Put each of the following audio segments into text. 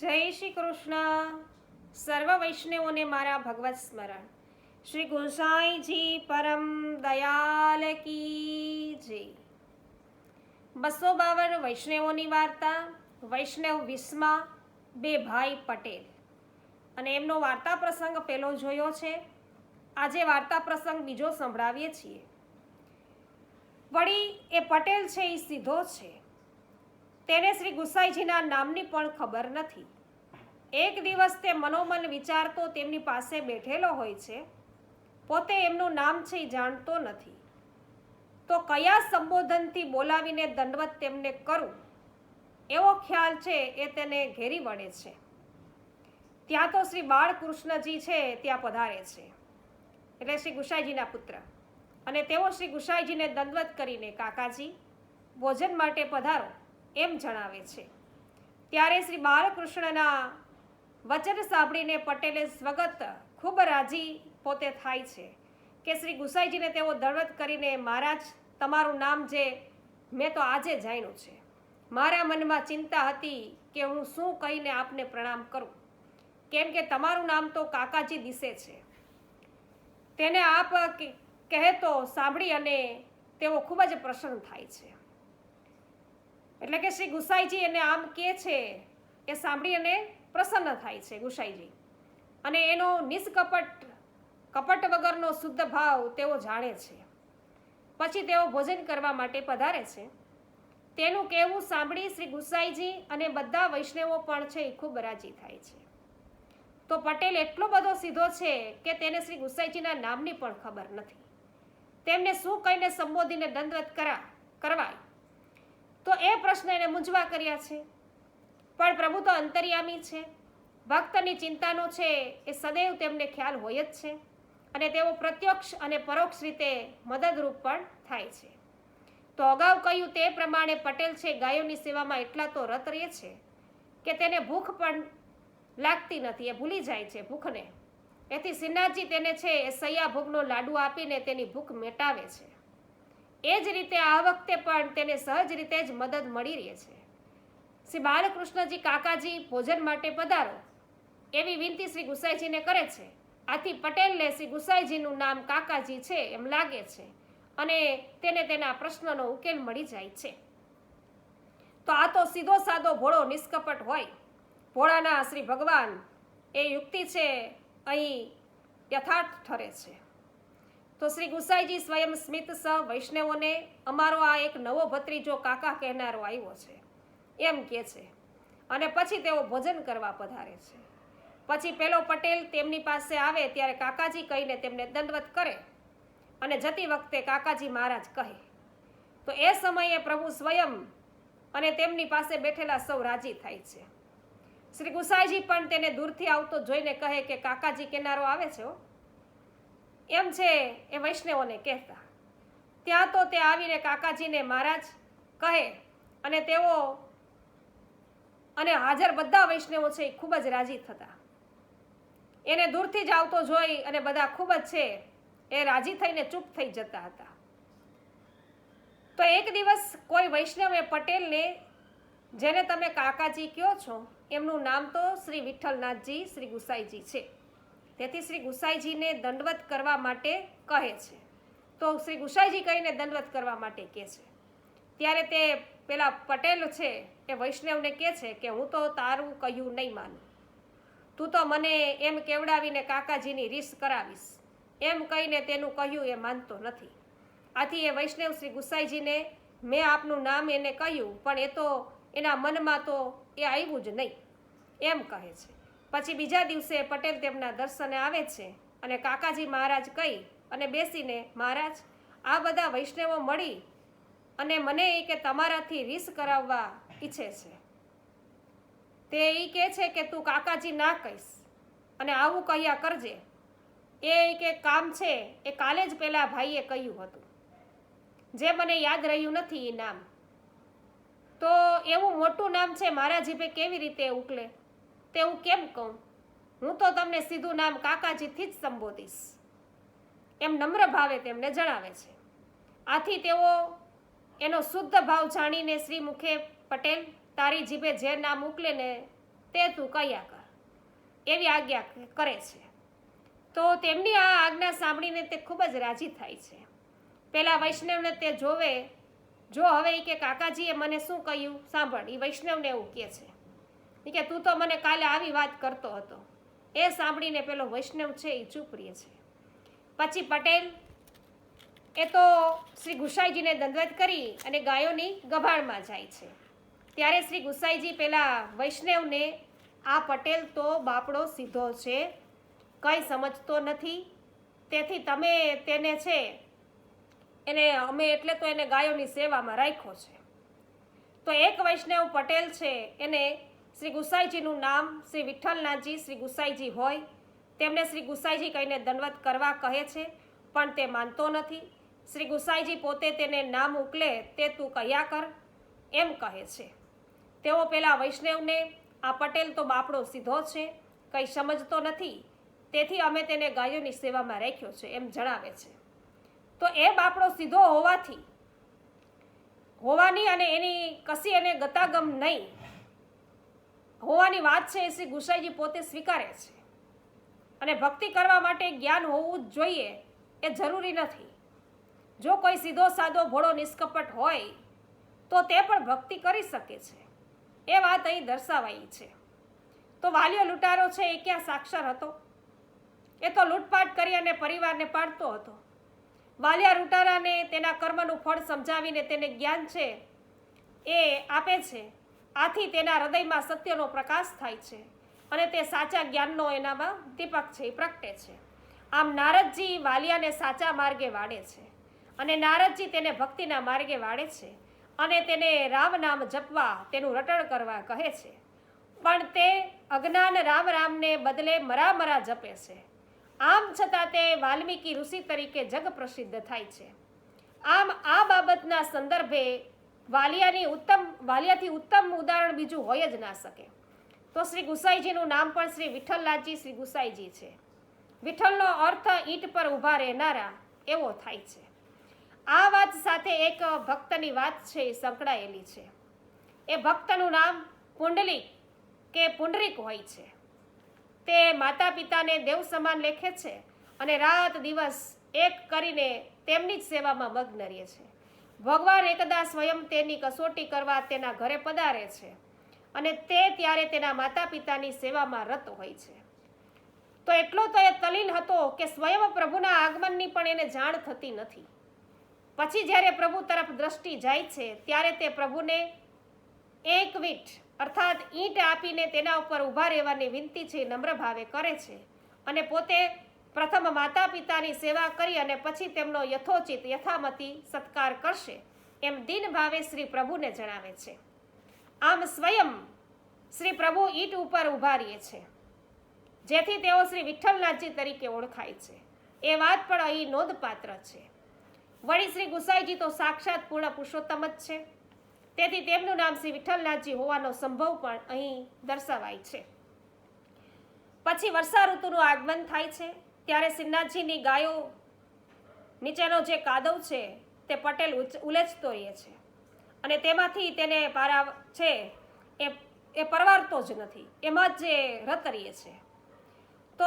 જય શ્રી કૃષ્ણ. સર્વ વૈષ્ણવોને મારા ભગવત સ્મરણ. શ્રી ગોસાઈજી પરમ દયાલ કી જય. બસો બાવન વૈષ્ણવોની વાર્તા, વૈષ્ણવ વિસ્મા, બે ભાઈ પટેલ. અને એમનો વાર્તા પ્રસંગ પહેલો જોયો છે. આજે વાર્તા પ્રસંગ બીજો સંભળાવીએ છીએ. વળી એ પટેલ છે એ સીધો છે. તેને શ્રી ગુસાઈજીના નામની પણ ખબર નથી. એક દિવસ તે મનોમન વિચારતો તેમની પાસે બેઠેલો હોય છે. પોતે એમનું નામ છે એ જાણતો નથી. તો કયા સંબોધનથી બોલાવીને દંડવત તેમને કરું? એવો ખ્યાલ છે એ તેને ઘેરી વળે છે. ત્યાં તો શ્રી બાળકૃષ્ણજી છે ત્યાં પધારે છે. એટલે શ્રી ગુસાઈજીના પુત્ર. અને તેઓ શ્રી ગુસાઈજીને દંડવત કરીને કાકાજી, ભોજન માટે પધારો. એમ જણાવે છે. ત્યારે શ્રી બાલકૃષ્ણના વચન સાંભળીને પટેલે સ્વગત ખૂબ રાજી પોતે થાય છે કે શ્રી ગુસાઈજીને તેઓ દળવત કરીને, મહારાજ, તમારું નામ જે મેં તો આજે જાણ્યું છે. મારા મનમાં ચિંતા હતી કે હું શું કહીને આપને પ્રણામ કરું. કેમ કે તમારું નામ તો કાકાજી દિશે છે. તેને આપ કહે કહેતો સાંભળી અને તેઓ ખૂબ જ પ્રસન્ન થાય છે. એટલે કે શ્રી ગુસાઈજી એને આમ કે છે એ સાંભળી અને પ્રસન્ન થાય છે ગુસાઈજી. અને એનો નિષ્કપટ, કપટ વગરનો શુદ્ધ ભાવ તેઓ જાણે છે. પછી તેઓ ભોજન કરવા માટે પધારે છે. તેનું કહેવું સાંભળી શ્રી ગુસાઈજી અને બધા વૈષ્ણવો પણ છે એ ખૂબ રાજી થાય છે. તો પટેલ એટલો બધો સીધો છે કે તેને શ્રી ગુસાઈજીના નામની પણ ખબર નથી. તેમને શું કહીને સંબોધીને દંડવત કરા, કરવાય? તો એ પ્રશ્ન એને મૂંઝવા કર્યા છે. પણ પ્રભુ તો અંતર્યામી છે. ભક્તની ચિંતાનો છે એ સદૈવ તેમને ખ્યાલ હોય જ છે અને તેઓ પ્રત્યક્ષ અને પરોક્ષ રીતે મદદરૂપ પણ થાય છે. તો અગાઉ કહ્યું તે પ્રમાણે પટેલ છે, ગાયોની સેવામાં એટલા તો રત રહે છે કે તેને ભૂખ પણ લાગતી નથી, એ ભૂલી જાય છે ભૂખને. એથી સિન્હાજી તેને છે એ સૈયા ભોગનો લાડુ આપીને તેની ભૂખ મેટાવે છે. એ જ રીતે આ વખતે પણ તેને સહજ રીતે જ મદદ મળી રહે છે. શ્રી બાલકૃષ્ણજી કાકાજી ભોજન માટે પધારો. એવી વિનંતી શ્રી ગુસાઈજીને કરે છે. આથી પટેલને શ્રી ગુસાઈજીનું નામ કાકાજી છે એમ લાગે છે અને તેને તેના પ્રશ્નનો ઉકેલ મળી જાય છે. તો આ તો સીધો સાદો ભોળો નિષ્કપટ હોય. ભોળાના શ્રી ભગવાન એ યુક્તિ છે અહીં યથાર્થ ઠરે છે. તો શ્રી ગુસાઈજી સ્વયં સ્મિત સ, વૈષ્ણવોને અમારો આ એક નવો ભત્રીજો કાકા કહેનારો આવ્યો છે. એમ કહે છે. અને પછી તેઓ ભોજન કરવા પધારે છે. પછી પેલો પટેલ તેમની પાસે આવે ત્યારે કાકાજી કહીને તેમને દંડવત કરે અને જતી વખતે કાકાજી મહારાજ કહે, તો એ સમયે પ્રભુ સ્વયં અને તેમની પાસે બેઠેલા સૌ રાજી થાય છે. શ્રી ગુસાઈજી પણ તેને દૂરથી આવતો જોઈને કહે કે કાકાજી કેનારો આવે છે હો. એમ છે એ વૈષ્ણવોને કહેતા. ત્યાં તો તે આવીને કાકાજીને મહારાજ કહે અને તેઓ અને હાજર બધા વૈષ્ણવો છે એ ખૂબ જ રાજી થતા. એને દૂરથી જ આવતો જોઈ અને બધા ખૂબ જ છે એ રાજી થઈને ચૂપ થઈ જતા હતા. તો એક દિવસ કોઈ વૈષ્ણવે પટેલને, જેને તમે કાકાજી કયો છો, એમનું નામ તો શ્રી વિઠ્ઠલનાથજી, શ્રી ગુસાઈજી છે. તેથી શ્રી ગુસાઈજીને દંડવત કરવા માટે કહે છે. તો શ્રી ગુસાઈજી કહીને દંડવત કરવા માટે કહે છે. ત્યારે તે પેલા પટેલ છે એ વૈષ્ણવને કહે છે કે હું તો તારું કહ્યું નહીં માનું. તું તો મને એમ કેવડાવીને કાકાજીની રીસ કરાવીશ. એમ કહીને તેનું કહ્યું એ માનતો નથી. આથી એ વૈષ્ણવ શ્રી ગુસાઈજીને, મેં આપનું નામ એને કહ્યું, પણ એ તો એના મનમાં તો એ આવ્યું જ નહીં. એમ કહે છે. પછી બીજા દિવસે પટેલ તેમના દર્શને આવે છે અને કાકાજી મહારાજ કહી અને બેસીને, મહારાજ, આ બધા વૈષ્ણવો મળી અને મને એ કે તમારાથી રીસ કરાવવા ઈચ્છે છે. તે એ કહે છે કે તું કાકાજી ના કહીશ અને આવું કહ્યા કરજે. એ કે કામ છે એ કાલે જ પેલા ભાઈએ કહ્યું હતું. જે મને યાદ રહ્યું નથી એ નામ. તો એવું મોટું નામ છે મારા જીભે કેવી રીતે ઉકલે? તે હું કેમ કહું? હું તો તમને સીધું નામ કાકાજીથી જ સંબોધીશ. એમ નમ્ર ભાવે તેમને જણાવે છે. આથી તેઓ એનો શુદ્ધ ભાવ જાણીને શ્રી મુખે પટેલ, તારી જીભે જે નામ ઉકલે ને તે તું કયા કર? એવી આજ્ઞા કરે છે. તો તેમની આ આજ્ઞા સાંભળીને તે ખૂબ જ રાજી થાય છે. પહેલાં વૈષ્ણવને તે જોવે, જો હવે કે કાકાજીએ મને શું કહ્યું? સાંભળ એ વૈષ્ણવને એવું કહે છે. કે તું તો મને કાલે આવી વાત કરતો હતો. એ સાંભળીને પેલો વૈષ્ણવ છે એ ચૂપ રહે છે. પછી પટેલ, એ તો શ્રી ગુસાઈજીને દંડવત કરી અને ગાયોની ગભાણમાં જાય છે. ત્યારે શ્રી ગુસાઈજી પેલા વૈષ્ણવને, આ પટેલ તો બાપડો સીધો છે, કંઈ સમજતો નથી. તેથી તમે તેને છે, એને અમે એટલે તો એને ગાયોની સેવામાં રાખ્યો છે. તો એક વૈષ્ણવ પટેલ છે, એને શ્રી ગુસાઈજીનું નામ શ્રી વિઠ્ઠલનાથજી શ્રી ગુસાઈજી હોય, તેમને શ્રી ગુસાઈજી કહીને દંડવત કરવા કહે છે, પણ તે માનતો નથી. શ્રી ગુસાઈજી પોતે તેને નામ ઉકલે તે તું કહ્યા કર, એમ કહે છે. તેઓ પેલા વૈષ્ણવને, આ પટેલ તો બાપડો સીધો છે, કંઈ સમજતો નથી. તેથી અમે તેને ગાયોની સેવામાં રાખ્યો છે, એમ જણાવે છે. તો એ બાપડો સીધો હોવાથી, હોવાની અને એની કશી એને ગતાગમ નહીં. હોવાની વાત છે એ શ્રી ગુસાઈજી પોતે સ્વીકારે છે. અને ભક્તિ કરવા માટે જ્ઞાન હોવું જ જોઈએ એ જરૂરી નથી. જો કોઈ સીધો સાદો ભોળો નિષ્કપટ હોય, તો તે પણ ભક્તિ કરી શકે છે. એ વાત અહીં દર્શાવાઈ છે. તો વાલીઓ લૂંટારો છે એ ક્યાં સાક્ષર હતો? એ તો લૂંટપાટ કરી અને પરિવારને પાડતો હતો. વાલિયા લૂંટારાને તેના કર્મનું ફળ સમજાવીને તેને જ્ઞાન છે એ આપે છે. આથી તેના હૃદયમાં સત્યનો પ્રકાશ થાય છે અને તે સાચા જ્ઞાનનો એનામાં દીપક છે, એ પ્રગટે છે. આમ નારદજી વાલિયાને સાચા માર્ગે વાળે છે અને નારદજી તેને ભક્તિના માર્ગે વાળે છે અને તેને રામ નામ જપવા તેનું રટણ કરવા કહે છે. પણ તે અજ્ઞાન રામ રામને બદલે મરા મરા જપે છે. આમ છતાં તે વાલ્મીકી ઋષિ તરીકે જગ પ્રસિદ્ધ થાય છે. આમ આ બાબતના સંદર્ભે વાલિયાની ઉત્તમ વાલિયાથી ઉત્તમ ઉદાહરણ બીજું હોય જ ના શકે. તો શ્રી ગુસાઈજીનું નામ પણ શ્રી વિઠ્ઠલનાથજી શ્રી ગુસાઈજી છે. વિઠ્ઠલનો અર્થ ઈંટ પર ઊભા રહેનારા એવો થાય છે. આ વાત સાથે એક ભક્તની વાત છે એ સંકળાયેલી છે. એ ભક્તનું નામ પુંડલિક કે પુંડરીક હોય છે. તે માતા પિતાને દેવ સમાન લેખે છે અને રાત દિવસ એક કરીને તેમની જ સેવામાં મગ્ન રહે છે. ભગવાન એકદા સ્વયં તેની કસોટી કરવા તેના ઘરે પધારે છે અને તે ત્યારે તેના માતા પિતાની સેવામાં રત હોય છે. તો એટલો તો એ તલીન હતો કે સ્વયં પ્રભુના આગમનની પણ એને જાણ થતી નથી. પછી જ્યારે પ્રભુ તરફ દ્રષ્ટિ જાય છે, ત્યારે તે પ્રભુને એક વીટ, અર્થાત ઈંટ આપીને તેના ઉપર ઊભા રહેવાની વિનંતી છે નમ્ર ભાવે કરે છે અને પોતે પ્રથમ માતા પિતાની સેવા કરી અને પછી તેમનો યથોચિત યથામતી સત્કાર કરશે એમ દિન ભાવે શ્રી પ્રભુને જણાવે છે. આમ સ્વયં શ્રી પ્રભુ ઈંટ ઉપર ઊભા રહીએ છે. જેથી તેઓ શ્રી વિઠ્ઠલનાથજી તરીકે ઓળખાય છે. એ વાત પણ અહીં નોંધપાત્ર છે. વળી શ્રી ગુસાઈજી તો સાક્ષાત પૂર્ણ પુરુષોત્તમ જ છે. તેથી તેમનું નામ શ્રી વિઠ્ઠલનાથજી હોવાનો સંભવ પણ અહીં દર્શાવાય છે. પછી વર્ષા ઋતુનું આગમન થાય છે. ત્યારે સિન્નાજીની ગાયો નીચેનો જે કાદવ છે, તે પટેલ ઉલેચતો રહે છે. અને તેમાંથી તેને પારા છે, એ એ પરવારતો જ નથી. એમાં જ જે રત રહે છે. તો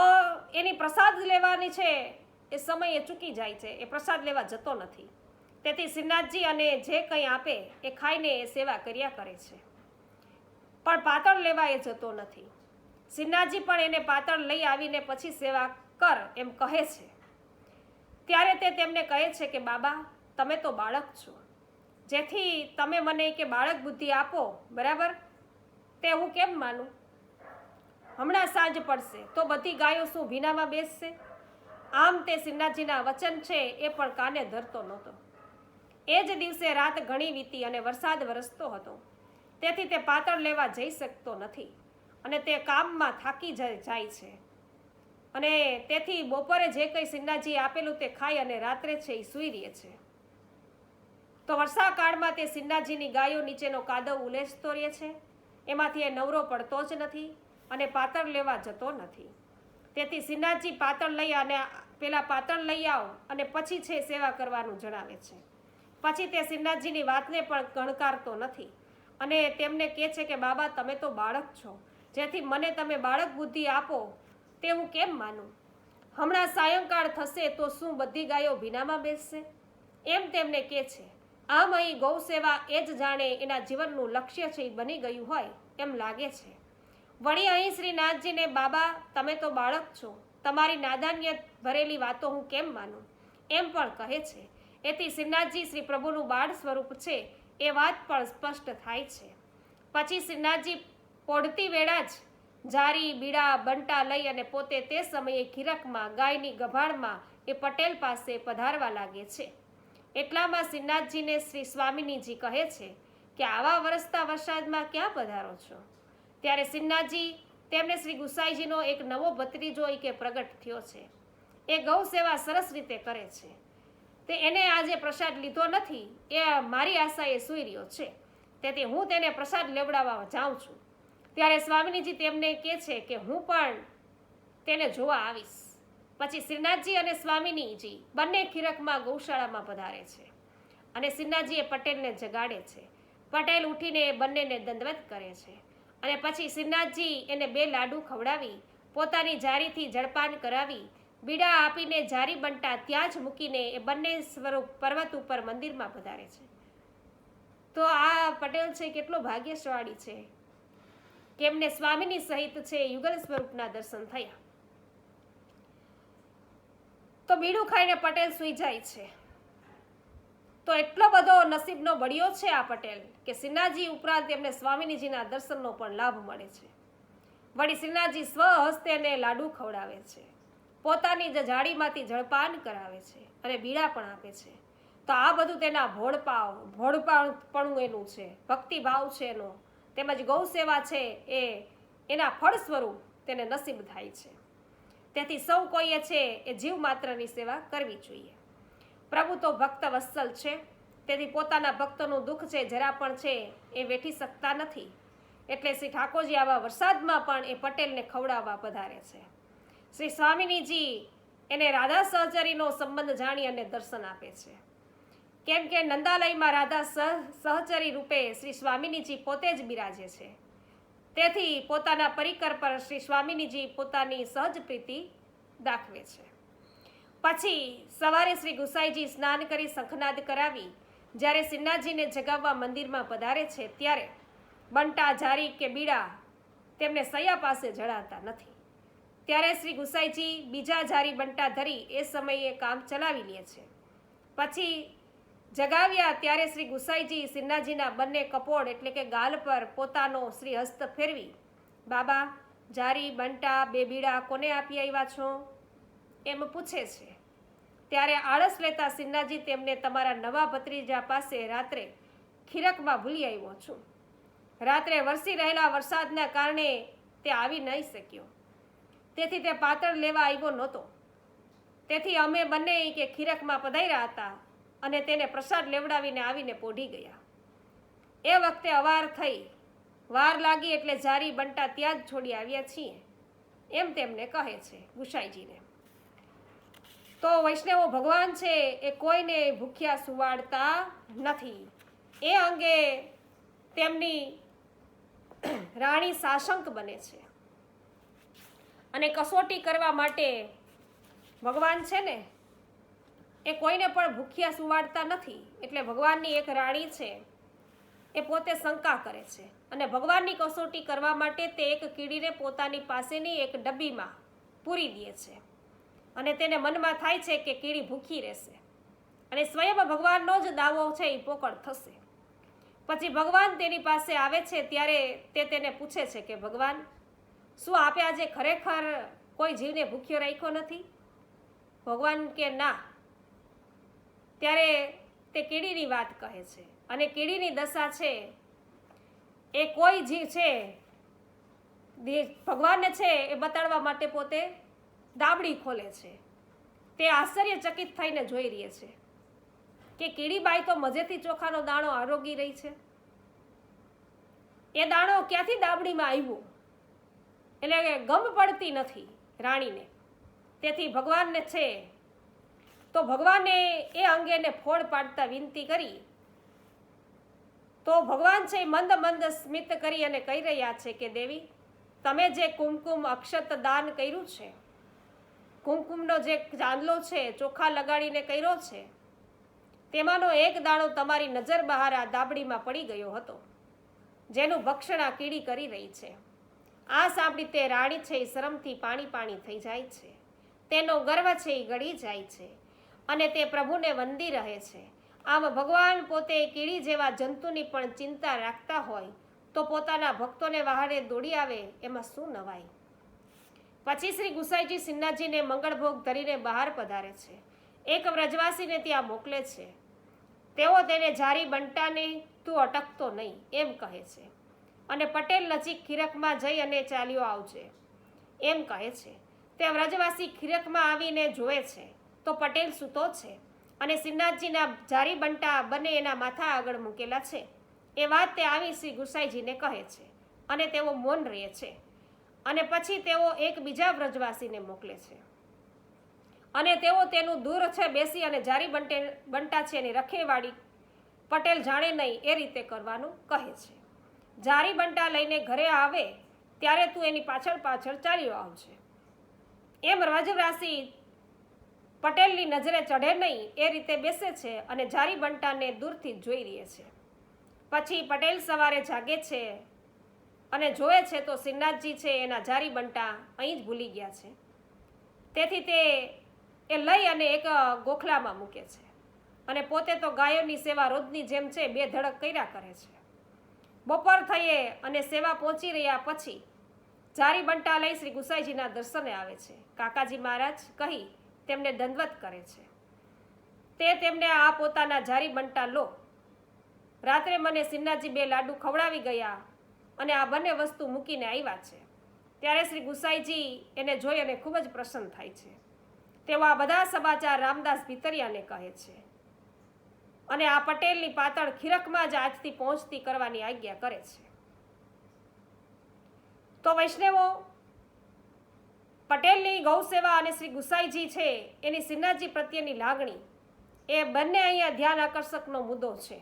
એની પ્રસાદ લેવાની છે, એ સમય એ ચૂકી જાય છે. એ પ્રસાદ લેવા જતો નથી. તેથી શ્રીનાથજી અને જે કંઈ આપે, એ ખાઈને એ સેવા કર્યા કરે છે. પણ પાતળ લેવા એ જતો નથી. શ્રીનાથજી પણ એને પાતળ લઈ આવીને પછી સેવા કર એમ કહે છે. ત્યારે તે તેમને કહે છે કે, બાબા, તમે તો બાળક છો. જેથી તમે મને કે બાળક બુદ્ધિ આપો, બરાબર? તે હું કેમ માનું? હમણાં સાંજ પડશે, તો બધી ગાયો શું ભીનામાં બેસશે? આમ તે શ્રીનાથજીના વચન છે એ પણ કાને ધરતો નહોતો. એ જ દિવસે રાત ઘણી વીતી અને વરસાદ વરસતો હતો. તેથી તે પાતળ લેવા જઈ શકતો નથી અને તે કામમાં થાકી જાય છે. અને તેથી બપોરે જે કંઈ શ્રીનાથજીએ આપેલું તે ખાઈ અને રાત્રે છે એ સૂઈ રહે છે તો વર્ષાકાળમાં તે શ્રીનાથજીની ગાયો નીચેનો કાદવ ઉલેસતો રહે છે. એમાંથી એ નવરો પડતો જ નથી અને પાતળ લેવા જતો નથી. તેથી શ્રીનાથજી પાતળ લઈ અને પેલા પાતળ લઈ આવો અને પછી છે સેવા કરવાનું જણાવે છે. પછી તે શ્રીનાથજીની વાતને પણ ગણકારતો નથી. અને તેમને કહે છે કે, બાબા, તમે તો બાળક છો. જેથી મને તમે બાળક બુદ્ધિ આપો તે હું કેમ માનું? હમણાં સાયંકાળ થશે તો શું બધી ગાયો ભીનામાં બેસશે? એમ તેમને કે છે, આમ અહીં ગૌ સેવા એ જ જાણે એના જીવનનું લક્ષ્ય છે બની ગયું હોય એમ લાગે છે. વળી અહીં શ્રીનાથજીને બાબા, તમે તો બાળક છો, તમારી નાદાન્ય ભરેલી વાતો હું કેમ માનું? એમ પણ કહે છે. એથી શ્રીનાથજી શ્રી પ્રભુનું બાળ સ્વરૂપ છે, એ વાત પણ સ્પષ્ટ થાય છે. પછી શ્રીનાથજી પોઢતી વેળા જ જારી બીડા બંટા લઈ અને પોતે તે સમયે ખીરકમાં, ગાયની ગભાણમાં એ પટેલ પાસે પધારવા લાગે છે. એટલામાં શ્રીનાથજીને શ્રી સ્વામિનીજી કહે છે કે, આવા વરસતા વરસાદમાં ક્યાં પધારો છો? ત્યારે શ્રીનાથજી તેમને શ્રી ગુસાઈજીનો એક નવો ભત્રીજો એ કે પ્રગટ થયો છે. એ ગૌ સેવા સરસ રીતે કરે છે. તે એને આજે પ્રસાદ લીધો નથી, એ મારી આશાએ સૂઈ રહ્યો છે. તેથી હું તેને પ્રસાદ લેવડાવવા જાઉં છું. ત્યારે સ્વામિનીજી તેમને કહે છે કે હું પણ તેને જોવા આવીશ. પછી શ્રીનાથજી અને સ્વામિનીજી બંને ખીરકમાં ગૌશાળામાં પધારે છે અને શ્રીનાથજીએ પટેલને જગાડે છે. પટેલ ઉઠીને એ બંનેને દંડવત કરે છે અને પછી શ્રીનાથજી એને બે લાડુ ખવડાવી, પોતાની જારીથી જળપાન કરાવી, બીડા આપીને જારી બંટા ત્યાં જ મૂકીને એ બંને સ્વરૂપ પર્વત ઉપર મંદિરમાં પધારે છે. તો આ પટેલ છે કેટલો ભાગ્યશાળી છે. કે એમને સ્વામીની સહિત છે યુગલ સ્વરૂપના દર્શન થયા. તો બીડું ખાઈને પટેલ સૂઈ જાય છે. તો એટલો બધો નસીબનો બળ્યો છે આ પટેલ કે સિન્હાજી ઉપરાંત એમને સ્વામીજીના દર્શનનો પણ લાભ મળે છે. વળી શ્રીનાથજી સ્વહસ્તે એને લાડુ ખવડાવે છે. પોતાની જ જાળીમાંથી જળપાન કરાવે છે અને બીડા પણ આપે છે. તો આ બધું તેના ભોળપાવ ભોળપાપણું એનું છે, ભક્તિભાવ છે એનો. તેમજ ગૌ સેવા છે એ એના ફળ સ્વરૂપ તેને નસીબ થાય છે. તેથી સૌ કોઈએ છે એ જીવ માત્રની સેવા કરવી જોઈએ. પ્રભુ તો ભક્ત વત્સલ છે. તેથી પોતાના ભક્તોનું દુઃખ છે, જરા પણ છે એ વેઠી શકતા નથી. એટલે શ્રી ઠાકોરજી આવા વરસાદમાં પણ એ પટેલને ખવડાવવા પધારે છે. શ્રી સ્વામિનીજી એને રાધા સહચરીનો સંબંધ જાણી અને દર્શન આપે છે. કેમ કે નંદાલયમાં રાધા સહ, સહચરી રૂપે શ્રી સ્વામિનીજી પોતે જ બિરાજે છે. તેથી પોતાના પરિકર પર શ્રી સ્વામિનીજી પોતાની સહજ પ્રીતિ દાખવે છે. પછી સવારે શ્રી ગુસાઈજી સ્નાન કરી શંખનાદ કરાવી. જ્યારે શ્રીનાથજીને જગાવવા મંદિરમાં પધારે છે ત્યારે બંટા, જારી કે બીડા તેમને સૈયા પાસે જણાતા નથી. ત્યારે શ્રી ગુસાઈજી બીજા જારી બંટા ધરી એ સમયે કામ ચલાવી લે છે. પછી જગાવ્યા ત્યારે શ્રી ગુસાઈજી શ્રીનાથજીના બંને કપોળ એટલે કે ગાલ પર પોતાનો શ્રી હસ્ત ફેરવી, બાબા, જારી, બંટા, બે બીડા કોને આપી આવ્યા છો? એમ પૂછે છે. ત્યારે આળસ લેતા સિન્હાજી તેમને તમારા નવા ભત્રીજા પાસે રાત્રે ખીરકમાં ભૂલી આવ્યો છું. રાત્રે વરસી રહેલા વરસાદના કારણે તે આવી નહીં શક્યો. તેથી તે પાતળ લેવા આવ્યો નહોતો. તેથી અમે બંને કે ખીરકમાં પધાર્યા હતા. અને તેને પ્રસાદ લેવડાવીને આવીને પોઢી ગયા. એ વખતે અવાર થઈ. વાર લાગી એટલે જારી બંટા ત્યાં જ છોડી આવ્યા છીએ. એમ તેમને કહે છે ગુસાઈજીને. તો વૈષ્ણવો, ભગવાન છે એ કોઈને ભૂખ્યા સુવાડતા નથી. એ અંગે તેમની રાણી સાશંક બને છે. અને કસોટી કરવા માટે ભગવાન છે ને એ કોઈને પણ ભૂખ્યા સુવાડતા નથી. એટલે ભગવાનની એક રાણી છે, એ પોતે શંકા કરે છે. અને ભગવાનની કસોટી કરવા માટે તે એક કીડીને પોતાની પાસેની એક ડબ્બીમાં પૂરી દે છે. અને તેને મનમાં થાય છે કે કીડી ભૂખી રહેશે. અને સ્વયં ભગવાનનો જ દાવો છે, એ પોકળ થશે. પછી ભગવાન તેની પાસે આવે છે, ત્યારે તે તેને પૂછે છે કે, ભગવાન, શું આપે આજે ખરેખર કોઈ જીવને ભૂખ્યો રાખ્યો નથી? ભગવાન કે, ના ત્યારે તે કીડીની વાત કહે છે. અને કીડીની દશા છે, એ કોઈ જીવ છે ભગવાનને છે, એ બતાડવા માટે પોતે દાબડી ખોલે છે. તે આશ્ચર્યચકિત થઈને જોઈ રહી છે કે કીડીબાઈ તો મજેથી ચોખાનો દાણો આરોગી રહી છે. એ દાણો ક્યાંથી દાબડીમાં આવ્યો? એટલે ગમ પડતી નથી રાણીને. તેથી ભગવાનને છે તો ભગવાને એ અંગેને ફોડ પાડતા વિનંતી કરી. તો ભગવાન છે મંદ મંદ સ્મિત કરી અને કહી રહ્યા છે કે, દેવી, તમે જે કુમકુમ અક્ષત દાન કર્યું છે, કુમકુમનો જે ચાંદલો છે, ચોખા લગાડીને કર્યો છે, તેમાંનો એક દાણો તમારી નજર બહાર આ દાબડીમાં પડી ગયો હતો, જેનું ભક્ષણ આ કીડી કરી રહી છે. આ સાંભળી તે રાણી છે એ શરમથી પાણી પાણી થઈ જાય છે. તેનો ગર્વ છે એ ગળી જાય છે. અને તે પ્રભુને વંદી રહે છે. આમ ભગવાન પોતે કીડી જેવા જંતુની પણ ચિંતા રાખતા હોય, તો પોતાના ભક્તોને વહારે દોડી આવે, એમાં શું નવાય પછી શ્રી ગુસાઈજી સિન્હાજીને મંગળભોગ ધરીને બહાર પધારે છે. એક વ્રજવાસીને ત્યાં મોકલે છે. તેઓ તેને જારી બંટાને તું અટકતો નહીં, એમ કહે છે. અને પટેલ નજીક ખીરકમાં જઈ અને ચાલ્યો આવજે. એમ કહે છે. તે વ્રજવાસી ખીરકમાં આવીને જોવે છે. તો પટેલ સૂતો છે અને શ્રીનાથજીના જારી બંટા બંને એના માથા આગળ મૂકેલા છે. એ વાત તે આવી શ્રી ગુસાઈજીને કહે છે અને તેઓ મૌન રહે છે અને પછી તેઓ એક બીજા વ્રજવાસીને મોકલે છે. અને તેઓ તેનું દૂર છે બેસી અને જારી બંટે બંટા છે એની રખેવાળી પટેલ જાણે નહીં એ રીતે કરવાનું કહે છે. જારી બંટા લઈને ઘરે આવે ત્યારે તું એની પાછળ પાછળ ચાલ્યો આવશે એમ વ્રજવાસી પટેલની નજરે ચઢે નહીં, એ રીતે બેસે છે અને જારી બંટાને દૂરથી જોઈ રહે છે. પછી પટેલ સવારે જાગે છે અને જોવે છે તો સિન્નાથજી છે એના જારી બંટા અહીં જ ભૂલી ગયા છે. તેથી તે એ લઈ અને એક ગોખલામાં મૂકે છે અને પોતે તો ગાયોની સેવા રોજની જેમ છે, બે ધડક કર્યા કરે છે. બપોર થઈએ અને સેવા પહોંચી રહ્યા પછી જારી બંટા લઈ શ્રી ગુસાઈજીના દર્શને આવે છે. કાકાજી મહારાજ કહી તેમને દંડવત કરે છે. તે તેમને આ પોતાના જારી બંટા લો. રાત્રે મને સિન્હાજી બે લાડુ ખવડાવી ગયા અને આ બંને વસ્તુ મૂકીને આવ્યા છે. ત્યારે શ્રી ગુસાઈજી એને જોઈ અને ખૂબ જ પ્રસન્ન થાય છે. તેઓ આ બધા સમાચાર રામદાસ ભીતરિયાને કહે છે. અને આ પટેલની પાતળ ખીરકમાં જ આજથી પહોંચતી કરવાની આજ્ઞા કરે છે. તો વૈષ્ણવો પટેલની ગૌ સેવા અને શ્રી ગુસાઈજી છે, એની સિન્હાજી પ્રત્યેની લાગણી. એ બંને અહીંયા ધ્યાન આકર્ષકનો મુદ્દો છે.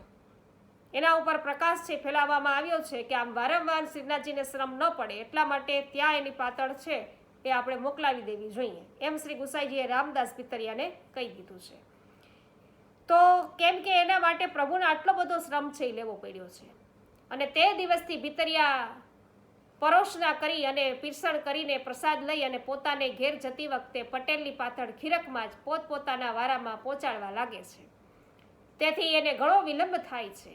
એના ઉપર પ્રકાશ છે, ફેલાવવામાં આવ્યો છે કે આમ વારંવાર શ્રીનાથજીને શ્રમ ન પડે, એટલા માટે ત્યાં એની પાતળ છે એ આપણે મોકલાવી દેવી જોઈએ. એમ શ્રી ગુસાઈજીએ રામદાસ પિતરિયાને કહી દીધું છે. તો કેમ કે એના માટે પ્રભુને આટલો બધો શ્રમ છે, એ લેવો પડ્યો છે. અને તે દિવસથી ભીતરિયા પરોશના કરી અને પીરસણ કરીને પ્રસાદ લઈ અને પોતાને ઘેર જતી વખતે પટેલની પાથળ ખીરકમાં જ પોતપોતાના વારામાં પહોંચાડવા લાગે છે. તેથી એને ઘણો વિલંબ થાય છે.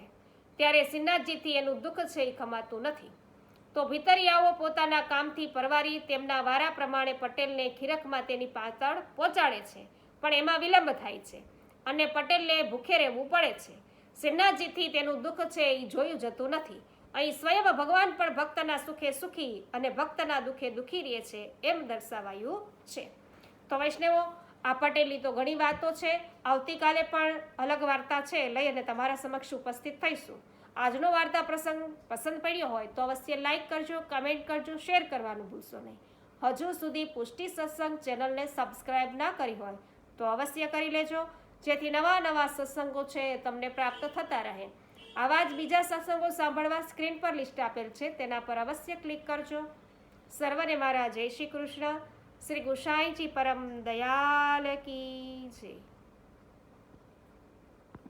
ત્યારે સિન્નાથજીથી એનું દુઃખ છે એ ખમાતું નથી. તો ભીતરિયાઓ પોતાના કામથી પરવારી તેમના વારા પ્રમાણે પટેલને ખીરકમાં તેની પાતળ પહોંચાડે છે. પણ એમાં વિલંબ થાય છે અને પટેલને ભૂખે રહેવું પડે છે. સિન્નાથજીથી તેનું દુઃખ છે એ જોયું જતું નથી. અહીં સ્વયં ભગવાન પણ ભક્તના સુખે સુખી અને ભક્તના દુઃખે દુઃખી રહે છે એમ દર્શાવાયું છે. તો વૈષ્ણવો, આ પટેલની તો ઘણી વાતો છે. આવતીકાલે પણ અલગ વાર્તા છે. લઈ અને તમારા સમક્ષ ઉપસ્થિત થઈશું. આજનો વાર્તા પ્રસંગ પસંદ પડ્યો હોય તો અવશ્ય લાઈક કરજો, કમેન્ટ કરજો, શેર કરવાનું ભૂલશો નહીં. હજુ સુધી પુષ્ટિ સત્સંગ ચેનલને સબસ્ક્રાઇબ ના કરી હોય તો અવશ્ય કરી લેજો. જેથી નવા નવા સત્સંગો છે તમને પ્રાપ્ત થતા રહે. આવા જ બીજા સત્સંગો સાંભળવા સ્ક્રીન પર લિસ્ટ આપેલ છે, તેના પર અવશ્ય ક્લિક કરજો. સર્વને મારા જય શ્રી કૃષ્ણ. શ્રી ગુસાઈજી પરમ દયાલ કી જય.